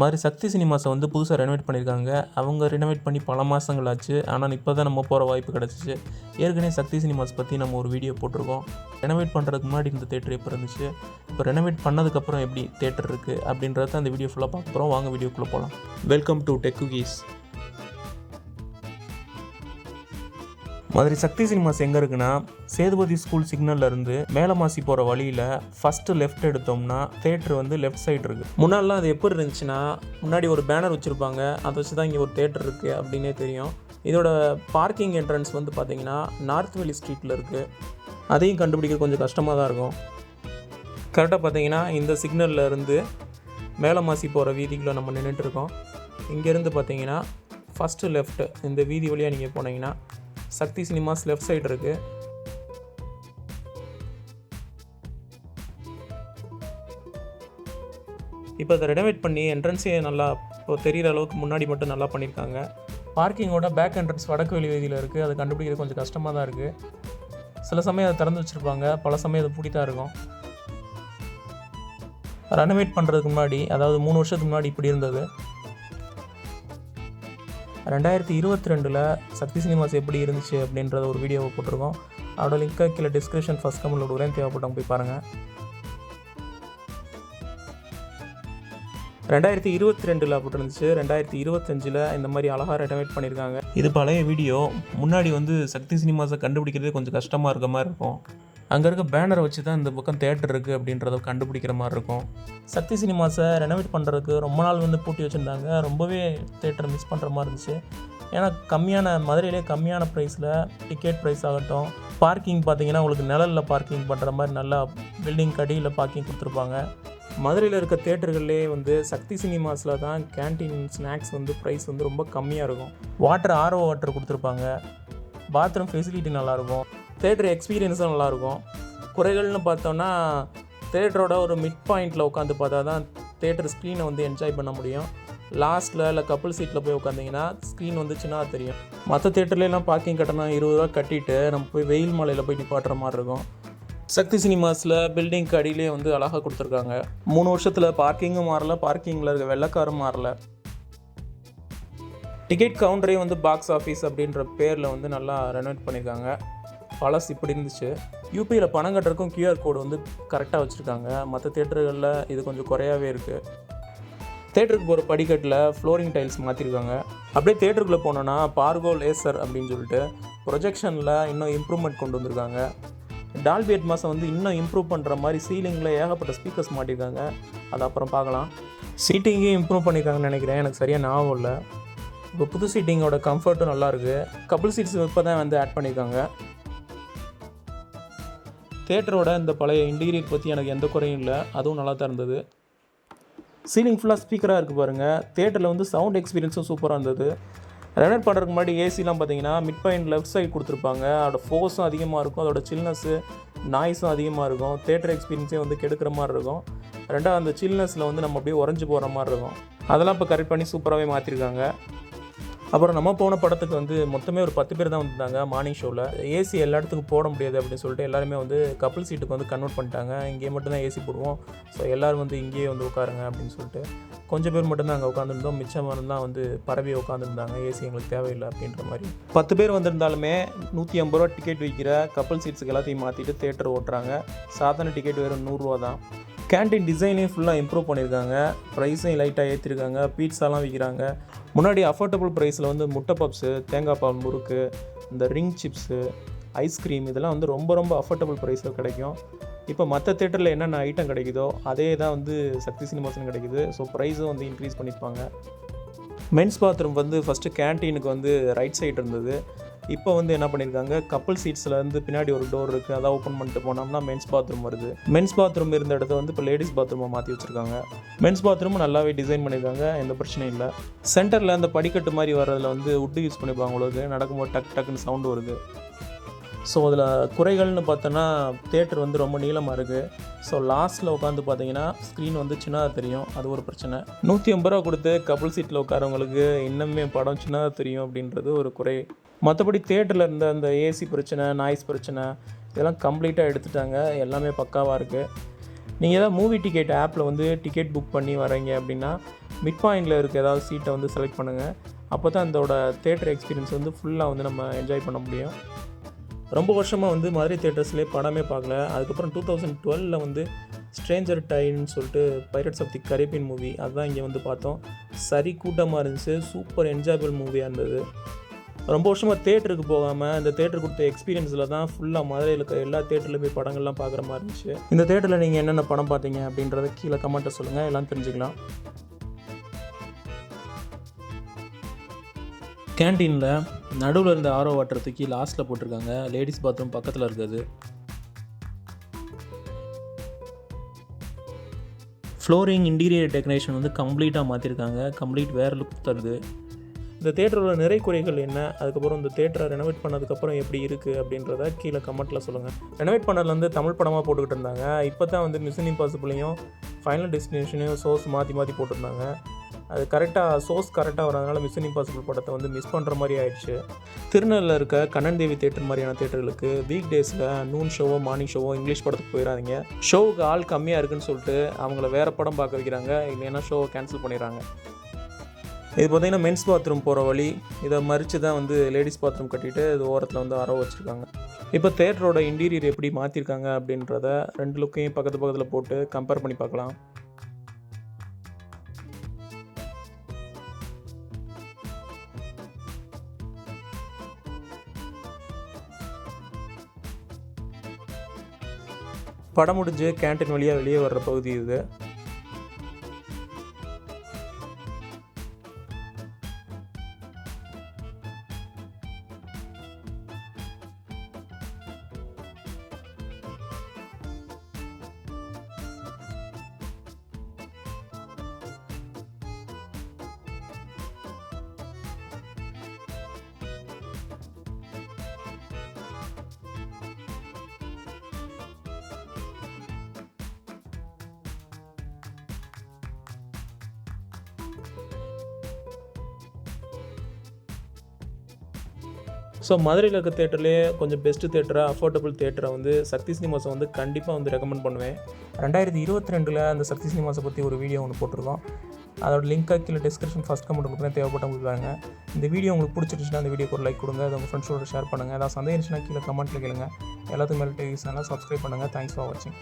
மாதிரி சக்தி சினிமாஸை வந்து புதுசாக ரெனோவேட் பண்ணியிருக்காங்க. அவங்க ரெனோவேட் பண்ணி பல மாதங்கள் ஆச்சு. ஆனால் இப்போ தான் நம்ம போகிற வாய்ப்பு கிடச்சிச்சு. ஏற்கனவே சக்தி சினிமாஸ் பற்றி நம்ம ஒரு வீடியோ போட்டிருக்கோம். ரெனோவேட் பண்ணுறதுக்கு முன்னாடி இந்த தேட்டர் எப்போ இருந்துச்சு? இப்போ ரெனோவேட் பண்ணதுக்கப்புறம் எப்படி தேட்டர் இருக்குது அப்படின்றத அந்த வீடியோ ஃபுல்லாக பார்க்குறோம் வாங்க வீடியோக்குள்ளே போகலாம் welcome to tech keys Madurai Sakthi cinemas எங்கே இருக்குன்னா சேதுபதி ஸ்கூல் சிக்னல்லேருந்து மேலமாசி போகிற வழியில் ஃபஸ்ட்டு லெஃப்ட் எடுத்தோம்னா தேட்டர் வந்து லெஃப்ட் சைடு இருக்குது முன்னாடிலாம் அது எப்படி இருந்துச்சுன்னா முன்னாடி ஒரு பேனர் வச்சுருப்பாங்க அதை வச்சு தான் இங்கே ஒரு தேட்டர் இருக்குது அப்படின்னே தெரியும். இதோட பார்க்கிங் என்ட்ரன்ஸ் வந்து பார்த்தீங்கன்னா நார்த் வேலி ஸ்ட்ரீட்டில் இருக்குது அதையும் கண்டுபிடிக்க கொஞ்சம் கஷ்டமாக தான் இருக்கும். கரெக்டாக பார்த்தீங்கன்னா இந்த சிக்னல்ல இருந்து மேலமாசி போகிற வீதிக்குள்ளே நம்ம நின்றுட்டு இருக்கோம். இங்கேருந்து பார்த்தீங்கன்னா ஃபஸ்ட்டு லெஃப்ட்டு இந்த வீதி வழியாக நீங்கள் போனீங்கன்னா சக்தி சினிமாஸ் லெஃப்ட் சைடு இருக்குது இப்போ அதை ரெனோவேட் பண்ணி என்ட்ரன்ஸே நல்லா இப்போ தெரிகிற அளவுக்கு முன்னாடி மட்டும் நல்லா பண்ணியிருக்காங்க பார்க்கிங்கோட பேக் என்ட்ரன்ஸ் வடக்கு வெளி வீதியில் இருக்குது அதை கண்டுபிடிக்கிறது கொஞ்சம் கஷ்டமாக தான் இருக்குது சில சமயம் அதை திறந்து வச்சுருப்பாங்க. பல சமயம் அது பூட்டி தான் இருக்கும். ரெனோவேட் பண்ணுறதுக்கு முன்னாடி அதாவது மூணு வருஷத்துக்கு முன்னாடி இப்படி இருந்தது. ரெண்டாயிரத்தி இருபத்தி ரெண்டில் சக்தி சினிமாஸ் எப்படி இருந்துச்சு அப்படின்றத ஒரு வீடியோவை போட்டிருக்கோம். அதோட லிங்க்கை கீழே டிஸ்கிரிப்ஷன் ஃபஸ்ட் கமெண்ட்டில் விடுறேன். தேவைப்பட்டவங்க போய் பாருங்கள் ரெண்டாயிரத்தி இருபத்தி ரெண்டில் போட்டிருந்துச்சு ரெண்டாயிரத்தி இருபத்தஞ்சில் இந்த மாதிரி அழகாக ரெனோவேட் பண்ணியிருக்காங்க. இது பழைய வீடியோ முன்னாடி வந்து சக்தி சினிமாஸை கண்டுபிடிக்கிறதே கொஞ்சம் கஷ்டமாக இருக்க மாதிரி இருக்கும். அங்கே இருக்க பேனரை வச்சு தான் இந்த பக்கம் தேட்டர் இருக்குது அப்படின்றத கண்டுபிடிக்கிற மாதிரி இருக்கும். சக்தி சினிமாஸை ரெனோவேட் பண்ணுறதுக்கு ரொம்ப நாள் வந்து பூட்டி வச்சுருந்தாங்க. ரொம்பவே தேட்டர் மிஸ் பண்ணுற மாதிரி இருந்துச்சு. ஏன்னா கம்மியான மதுரையிலே கம்மியான ப்ரைஸில் டிக்கெட் ப்ரைஸ் ஆகட்டும் பார்க்கிங் பார்த்தீங்கன்னா உங்களுக்கு நிழலில் பார்க்கிங் பண்ணுற மாதிரி நல்லா பில்டிங் கடியில் பார்க்கிங் கொடுத்துருப்பாங்க. மதுரையில் இருக்க தேட்டர்கள்லேயே வந்து சக்தி சினிமாஸில் தான் கேன்டீன் ஸ்நாக்ஸ் வந்து ப்ரைஸ் வந்து ரொம்ப கம்மியாக இருக்கும். வாட்டர் ஆர்ஓ வாட்டர் கொடுத்துருப்பாங்க. பாத்ரூம் ஃபெசிலிட்டி நல்லாயிருக்கும் தேட்டர் எக்ஸ்பீரியன்ஸும் நல்லாயிருக்கும் குறைகள்னு பார்த்தோன்னா தேட்டரோட ஒரு மிட் பாயிண்டில் உட்காந்து பார்த்தா தான் தேட்டர் ஸ்க்ரீனை வந்து என்ஜாய் பண்ண முடியும். லாஸ்ட்டில் இல்லை கப்புள் சீட்டில் போய் உட்காந்திங்கன்னா ஸ்க்ரீன் வந்துச்சுன்னா தெரியும். மற்ற தேட்டர்லாம் பார்க்கிங் கட்டணம் இருபது ரூபா கட்டிட்டு நம்ம போய் வெயில் மலையில் போய் நிப்பாட்டுற மாதிரி இருக்கும். சக்தி சினிமாஸில் பில்டிங்க்கு அடியிலே வந்து அழகாக கொடுத்துருக்காங்க. மூணு வருஷத்தில் பார்க்கிங்கும் மாறல பார்க்கிங்கில் இருக்க வெள்ளக்காரும் மாறல. டிக்கெட் கவுண்டரே வந்து பாக்ஸ் ஆஃபீஸ் அப்படின்ற பேரில் வந்து நல்லா ரெனோவேட் பண்ணியிருக்காங்க பழசு இப்படி இருந்துச்சு. யூபியில் பணம் கட்டுறதுக்கும் கியூஆர் கோடு வந்து கரெக்டாக வச்சுருக்காங்க. மற்ற தேட்டர்களில் இது கொஞ்சம் குறையாவே இருக்குது தேட்டருக்கு போகிற படிக்கட்டில் ஃப்ளோரிங் டைல்ஸ் மாற்றிருக்காங்க அப்படியே தேட்டருக்குள்ளே போனோன்னா பார்கோ லேசர் அப்படின்னு சொல்லிட்டு ப்ரொஜெக்ஷனில் இன்னும் இம்ப்ரூவ்மெண்ட் கொண்டு வந்திருக்காங்க. டால்பி அட்மாஸை வந்து இன்னும் இம்ப்ரூவ் பண்ணுற மாதிரி சீலிங்கில் ஏகப்பட்ட ஸ்பீக்கர்ஸ் மாட்டியிருக்காங்க அது அப்புறம் பார்க்கலாம். சீட்டிங்கையும் இம்ப்ரூவ் பண்ணியிருக்காங்கன்னு நினைக்கிறேன். எனக்கு சரியாக ஞாபகம் இல்லை. இப்போ புது சீட்டிங்கோட கம்ஃபர்ட்டும் நல்லாயிருக்கு கப்புள் சீட்ஸ் இப்போ தான் வந்து ஆட் பண்ணியிருக்காங்க தேட்டரோட இந்த பழைய இன்டீரியர் பற்றி எனக்கு எந்த குறையும் இல்லை. அதுவும் நல்லா தான் இருந்தது. சீலிங் ஃபுல்லாக ஸ்பீக்கராக இருக்குது பாருங்கள் தேட்டரில் வந்து சவுண்ட் எக்ஸ்பீரியன்ஸும் சூப்பராக இருந்தது. ரெனர் பண்ணுறதுக்கு முன்னாடி ஏசிலாம் பார்த்தீங்கன்னா மிட் பாயிண்ட் லெஃப்ட் சைடு கொடுத்துருப்பாங்க. அதோட ஃபோர்ஸும் அதிகமாக இருக்கும். அதோட சில்னஸ்ஸு நாய்ஸும் அதிகமாக இருக்கும். தேட்டர் எக்ஸ்பீரியன்ஸே வந்து கெடுக்கிற மாதிரி இருக்கும். ரெண்டாவது அந்த சில்னஸில் வந்து நம்ம அப்படியே உறைஞ்சி போகிற மாதிரி இருக்கும். அதெல்லாம் இப்போ கரெக்ட் பண்ணி சூப்பராகவே மாற்றிருக்காங்க அப்புறம் நம்ம போன படத்துக்கு வந்து மொத்தமே ஒரு பத்து பேர் தான் வந்திருந்தாங்க மார்னிங் ஷோவில் ஏசி எல்லா இடத்துக்கும் போட முடியாது அப்படின்னு சொல்லிட்டு எல்லாருமே வந்து கப்புள் சீட்டுக்கு வந்து கன்வெர்ட் பண்ணிட்டாங்க. இங்கே மட்டும் தான் ஏசி போடுவோம். ஸோ எல்லோரும் வந்து இங்கேயே வந்து உட்காருங்க அப்படின்னு சொல்லிட்டு கொஞ்சம் பேர் மட்டும்தான் அங்கே உட்காந்துருந்தோம் மிச்சமானதான் வந்து பரவி உட்காந்துருந்தாங்க ஏசி எங்களுக்கு தேவையில்லை அப்படின்ற மாதிரி. பத்து பேர் வந்திருந்தாலுமே நூற்றி ஐம்பது ரூபா டிக்கெட் விற்கிற கப்பல் சீட்ஸுக்கு எல்லாத்தையும் மாற்றிட்டு தேட்டர் ஓட்டுறாங்க. சாதாரண டிக்கெட் வெறும் நூறுரூவா தான். கேன்டீன் டிசைனையும் ஃபுல்லாக இம்ப்ரூவ் பண்ணியிருக்காங்க. ப்ரைஸையும் லைட்டாக ஏற்றிருக்காங்க பீட்ஸாலாம் விற்கிறாங்க முன்னாடி அஃபோர்டபுள் ப்ரைஸில் வந்து முட்டை பப்ஸு தேங்காய் பால் முறுக்கு இந்த ரிங் சிப்ஸு ஐஸ்கிரீம் இதெல்லாம் வந்து ரொம்ப ரொம்ப அஃபோர்டபுள் ப்ரைஸில் கிடைக்கும். இப்போ மற்ற தேட்டரில் என்னென்ன ஐட்டம் கிடைக்குதோ அதே தான் வந்து சக்தி சினிமாஸ்னு கிடைக்குது. ஸோ ப்ரைஸும் வந்து இன்க்ரீஸ் பண்ணியிருப்பாங்க. மென்ஸ் பாத்ரூம் வந்து ஃபஸ்ட்டு கேன்டீனுக்கு வந்து ரைட் சைடு இருந்தது. இப்போ வந்து என்ன பண்ணியிருக்காங்க கப்பல் சீட்ஸில் வந்து பின்னாடி ஒரு டோர் இருக்குது அதை ஓப்பன் பண்ணிட்டு போனோம்னா மென்ஸ் பாத்ரூம் வருது. மென்ஸ் பாத்ரூம் இருந்த இடத்த வந்து இப்போ லேடிஸ் பாத்ரூமாக மாற்றி வச்சுருக்காங்க. மென்ஸ் பாத்ரூமும் நல்லாவே டிசைன் பண்ணியிருக்காங்க எந்த பிரச்சனையும் இல்லை. சென்டரில் அந்த படிக்கட்டு மாதிரி வர்றதுல வந்து உட்டு யூஸ் பண்ணிப்பாங்க உங்களுக்கு நடக்கும்போது டக் டக்குன்னு சவுண்டு வருது. ஸோ அதில் குறைகள்னு பார்த்தோன்னா தேட்டர் வந்து ரொம்ப நீளமாக இருக்குது ஸோ லாஸ்ட்டில் உட்காந்து பார்த்தீங்கன்னா ஸ்க்ரீன் வந்து சின்னதாக தெரியும். அது ஒரு பிரச்சனை. நூற்றி ஐம்பது ரூபா கொடுத்து கப்புள் சீட்டில் உட்காரவங்களுக்கு இன்னுமே படம் சின்னதாக தெரியும் அப்படின்றது ஒரு குறை. மற்றபடி தேட்டரில் இருந்த அந்த ஏசி பிரச்சனை நாய்ஸ் பிரச்சனை இதெல்லாம் கம்ப்ளீட்டாக எடுத்துட்டாங்க. எல்லாமே பக்காவாக இருக்குது நீங்கள் ஏதாவது மூவி டிக்கெட் ஆப்பில் வந்து டிக்கெட் புக் பண்ணி வரீங்க அப்படின்னா மிட் பாயிண்டில் இருக்க ஏதாவது சீட்டை வந்து செலக்ட் பண்ணுங்கள் அப்போ தான் அதோட தேட்டர் எக்ஸ்பீரியன்ஸ் வந்து ஃபுல்லாக வந்து நம்ம என்ஜாய் பண்ண முடியும். ரொம்ப வருஷமாக வந்து மதுரை தேட்டர்ஸ்லேயே படமே பார்க்கல. அதுக்கப்புறம் டூ தௌசண்ட் டுவெலில் வந்து ஸ்ட்ரேஞ்சர் டைன்னு சொல்லிட்டு pirates of the Caribbean movie அதுதான் இங்கே வந்து பார்த்தோம். சரி கூட்டமாக இருந்துச்சு. சூப்பர் என்ஜாயபிள் மூவியாக இருந்தது. ரொம்ப வருஷமாக தேட்டருக்கு போகாமல் இந்த தேட்டர் கொடுத்த எக்ஸ்பீரியன்ஸில் தான் ஃபுல்லாக மதுரையில் இருக்க எல்லா தேட்டரில் போய் படங்கள்லாம் பார்க்குற மாதிரி இருந்துச்சு. இந்த தேட்டரில் நீங்கள் என்னென்ன படம் பார்த்தீங்க அப்படின்றத கீழே கமெண்ட்டை சொல்லுங்கள் எல்லாம் தெரிஞ்சுக்கலாம். கேன்டீனில் நடுவில் இருந்த ஆரோ வாட்டர் தூக்கி லாஸ்ட்டில் போட்டிருக்காங்க. லேடிஸ் பாத்ரூம் பக்கத்தில் இருக்குது ஃப்ளோரிங் இன்டீரியர் டெக்கரேஷன் வந்து கம்ப்ளீட்டாக மாற்றிருக்காங்க கம்ப்ளீட் வேறு லுக் தருது. இந்த தேட்டரோட நிறை குறைகள் என்ன? அதுக்கப்புறம் இந்த தேட்டரை ரெனோவேட் பண்ணதுக்கப்புறம் எப்படி இருக்குது அப்படின்றத கீழே கமெண்ட்டில் சொல்லுங்கள் ரெனோவேட் பண்ணதுலேருந்து தமிழ் படமாக போட்டுக்கிட்டு இருந்தாங்க. இப்போ தான் வந்து மிஷன் இம்பாசிபிளையும் ஃபைனல் டெஸ்டினேஷனையும் சோர்ஸ் மாற்றி மாற்றி போட்டிருந்தாங்க. அது கரெக்டாக சோர்ஸ் கரெக்டாக வரதுனால மிஷன் இம்பாசிபிள் படத்தை வந்து மிஸ் பண்ணுற மாதிரி ஆயிடுச்சு. திருநெல்வேலியில் இருக்க கண்ணன் தேவி தேட்டர் மாதிரியான தேட்டர்களுக்கு வீக் டேஸில் நூன் ஷோவோ மார்னிங் ஷோவோ இங்கிலீஷ் படத்துக்கு போயிடாதீங்க ஷோவுக்கு ஆள் கம்மியாக இருக்குன்னு சொல்லிட்டு அவங்கள வேறு படம் பார்க்க வைக்கிறாங்க. இல்லைன்னா ஷோவை கேன்சல் பண்ணிடுறாங்க. இது பார்த்தீங்கன்னா மென்ஸ் பாத்ரூம் போகிற வழி. இதை மறித்து தான் வந்து லேடிஸ் பாத்ரூம் கட்டிட்டு இது ஓரத்தில் வந்து அறவு வச்சுருக்காங்க. இப்போ தேட்டரோட இன்டீரியர் எப்படி மாற்றிருக்காங்க அப்படின்றத ரெண்டு லுக்கையும் பக்கத்து பக்கத்தில் போட்டு கம்பேர் பண்ணி பார்க்கலாம். படம் முடிஞ்சு கேன்டீன் வழியாக வெளியே வர்ற பகுதி இது. ஸோ மதுரையில் இருக்க தேட்டர்லேயே கொஞ்சம் பெஸ்ட்டு தேட்டராக அஃபோர்டபுள் தேட்டரை வந்து சக்தி சினிமாஸை வந்து கண்டிப்பாக வந்து ரெக்கமெண்ட் பண்ணுவேன். ரெண்டாயிரத்தி இருபத்தி ரெண்டில் அந்த சக்தி சினிமாஸை பற்றி ஒரு வீடியோ ஒன்று போட்டிருக்கோம். அதோட லிங்க்காக கீழே டிஸ்கிரிப்ஷன் ஃபஸ்ட் கமெண்ட் கொடுக்குறேன் தேவைப்பட்டவங்களுக்கு பாருங்க. இந்த வீடியோ உங்களுக்கு பிடிச்சிருச்சுன்னா அந்த வீடியோக்கு ஒரு லைக் கொடுங்க அதை உங்கள் ஃப்ரெண்ட்ஸோட ஷேர் பண்ணுங்கள் ஏதாவது சந்தேகம் இருந்துச்சுன்னா கீழே கமெண்ட்டில் கேளுங்க. எல்லாத்துக்கும் மேலே டிவி சேனல் சப்ஸ்கிரைப் பண்ணுங்கள் தேங்க்ஸ் ஃபார் வாட்சிங்